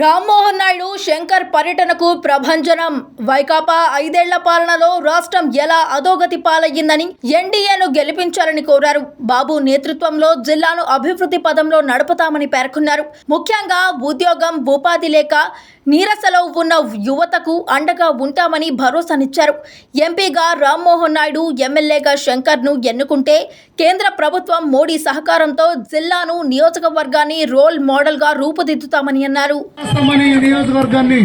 రామ్మోహన్ నాయుడు శంకర్ పర్యటనకు ప్రభంజనం. వైకాపా ఐదేళ్ళ పాలనలో రాష్ట్రం ఎలా అధోగతి పాలయ్యిందని ఎన్డీఏను గెలిపించాలని కోరారు. బాబు నేతృత్వంలో జిల్లాను అభివృద్ధి పదంలో నడుపుతామని పేర్కొన్నారు. ముఖ్యంగా ఉద్యోగం ఉపాధి లేక నీరసలో ఉన్న యువతకు అండగా ఉంటామని భరోసానిచ్చారు. ఎంపీగా రామ్మోహన్ నాయుడు ఎమ్మెల్యేగా శంకర్ను ఎన్నుకుంటే కేంద్ర ప్రభుత్వం మోడీ సహకారంతో జిల్లాను నియోజకవర్గాన్ని రోల్ మోడల్గా రూపుదిద్దుతామని అన్నారు. చేస్తామని నియోజకవర్గాన్ని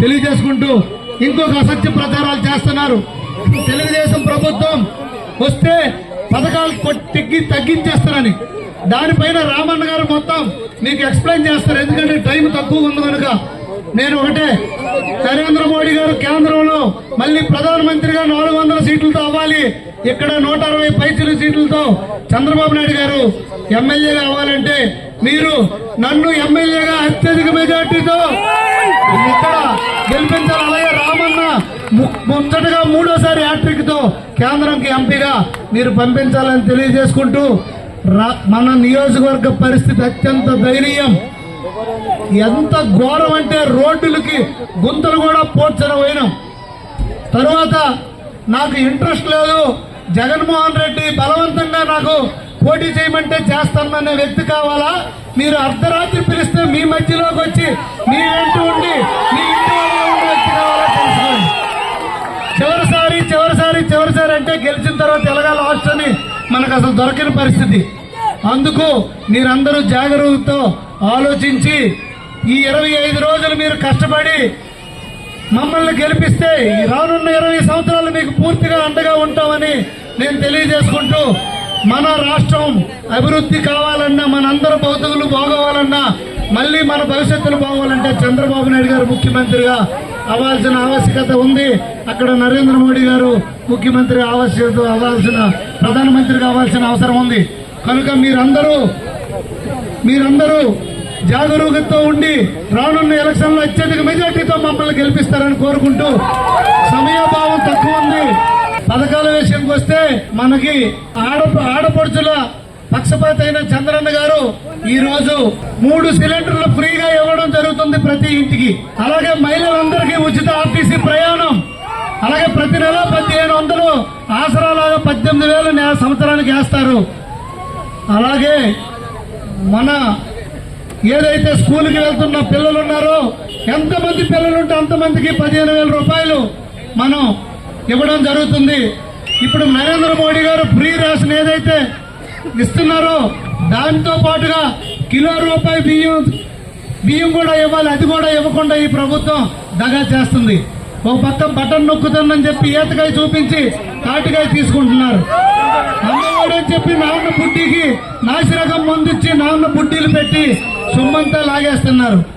తెలియజేసుకుంటూ ఇంకొక అసత్య ప్రచారాలు చేస్తున్నారు. తెలుగుదేశం ప్రభుత్వం వస్తే పథకాలు కొట్టి తగ్గి తగ్గించేస్తారని. దానిపైన రామన్న గారు మొత్తం మీకు ఎక్స్ప్లెయిన్ చేస్తారు. ఎందుకంటే టైం తక్కువ ఉంది కనుక. నేను ఒకటే నరేంద్ర మోడీ గారు కేంద్రంలో మళ్ళీ ప్రధానమంత్రిగా నాలుగు వందల అవ్వాలి ఇక్కడ నూట అరవై పైసలు సీట్లతో చంద్రబాబు నాయుడు గారు ఎమ్మెల్యేగా అవ్వాలంటే మీరు నన్ను ఎమ్మెల్యేగా అత్యధిక మెజార్టీతో ఇక్కడ గెలిపించాలి. అలాగే రామన్న ము- ముచ్చటగా మూడోసారి హ్యాట్రిక్తో కేంద్రంకి ఎంపీగా మీరు పంపించాలని తెలియజేసుకుంటూ రా- మన నియోజకవర్గ పరిస్థితి అత్యంత దయనీయం. ఎంత ఘోరం అంటే రోడ్డులకి గుంతలు కూడా పోర్చడం పోయినాం తరువాత నాకు ఇంట్రెస్ట్ లేదు. జగన్మోహన్ రెడ్డి బలవంతంగా నాకు పోటీ చేయమంటే చేస్తాననే వ్యక్తి కావాలా? మీరు అర్ధరాత్రి పిలిస్తే మీ మధ్యలోకి వచ్చి మీ వెంట ఉండి మీ ఇంటి వ్యక్తి కావాలా తెలుసుకోండి చివరిసారి చివరిసారి చివరిసారి అంటే గెలిచిన తర్వాత ఎలాగా లాస్ట్ అని మనకు అసలు దొరకని పరిస్థితి. అందుకు మీరందరూ జాగరూకతో ఆలోచించి ఈ ఇరవై ఐదు రోజులు మీరు కష్టపడి మమ్మల్ని గెలిపిస్తే ఈ రానున్న ఇరవై సంవత్సరాలు మీకు పూర్తిగా అండగా ఉంటామని నేను తెలియజేసుకుంటూ మన రాష్ట్రం అభివృద్ధి కావాలన్నా మనందరూ బౌద్ధులు బాగోవాలన్నా మళ్ళీ మన భవిష్యత్తులు బాగోవాలంటే చంద్రబాబు నాయుడు గారు ముఖ్యమంత్రిగా అవ్వాల్సిన ఆవశ్యకత ఉంది. అక్కడ నరేంద్ర మోడీ గారు ముఖ్యమంత్రి ఆవశ్యకత అవ్వాల్సిన ప్రధానమంత్రి కావాల్సిన అవసరం ఉంది. కనుక మీరందరూ మీరందరూ జాగరూకతతో ఉండి రానున్న ఎలక్షన్లో అత్యధిక మెజార్టీతో మమ్మల్ని గెలిపిస్తారని కోరుకుంటూ సమయభావం తక్కువ పథకాల విషయంకి వస్తే మనకి ఆడ ఆడపడుచుల పక్షపాత అయిన చంద్రన్న గారు ఈ రోజు మూడు సిలిండర్లు ఫ్రీగా ఇవ్వడం జరుగుతుంది ప్రతి ఇంటికి. అలాగే మహిళలందరికీ ఉచిత ఆర్టీసీ ప్రయాణం. అలాగే ప్రతి నెల పదిహేను వందలు ఆసరాలాగా పద్దెనిమిది వేలు నెల సంవత్సరానికి వేస్తారు. అలాగే మన ఏదైతే స్కూల్కి వెళ్తున్న పిల్లలు ఉన్నారో ఎంతమంది పిల్లలు ఉంటే అంతమందికి పదిహేను వేల రూపాయలు మనం ఇవ్వడం జరుగుతుంది. ఇప్పుడు నరేంద్ర మోడీ గారు ఫ్రీ రేషన్ ఏదైతే ఇస్తున్నారో దాంతో పాటుగా కిలో రూపాయి బియ్యం బియ్యం కూడా ఇవ్వాలి అది కూడా ఇవ్వకుండా ఈ ప్రభుత్వం దగా చేస్తుంది. ఒక పక్క బటన్ నొక్కుతుందని చెప్పి ఈతకాయ చూపించి తాటికాయ తీసుకుంటున్నారు. అమ్మవాడని చెప్పి నాన్న బుడ్డికి నాసిరకం మందిచ్చి నాన్న బుడ్డీలు పెట్టి సొమ్మంతా లాగేస్తున్నారు.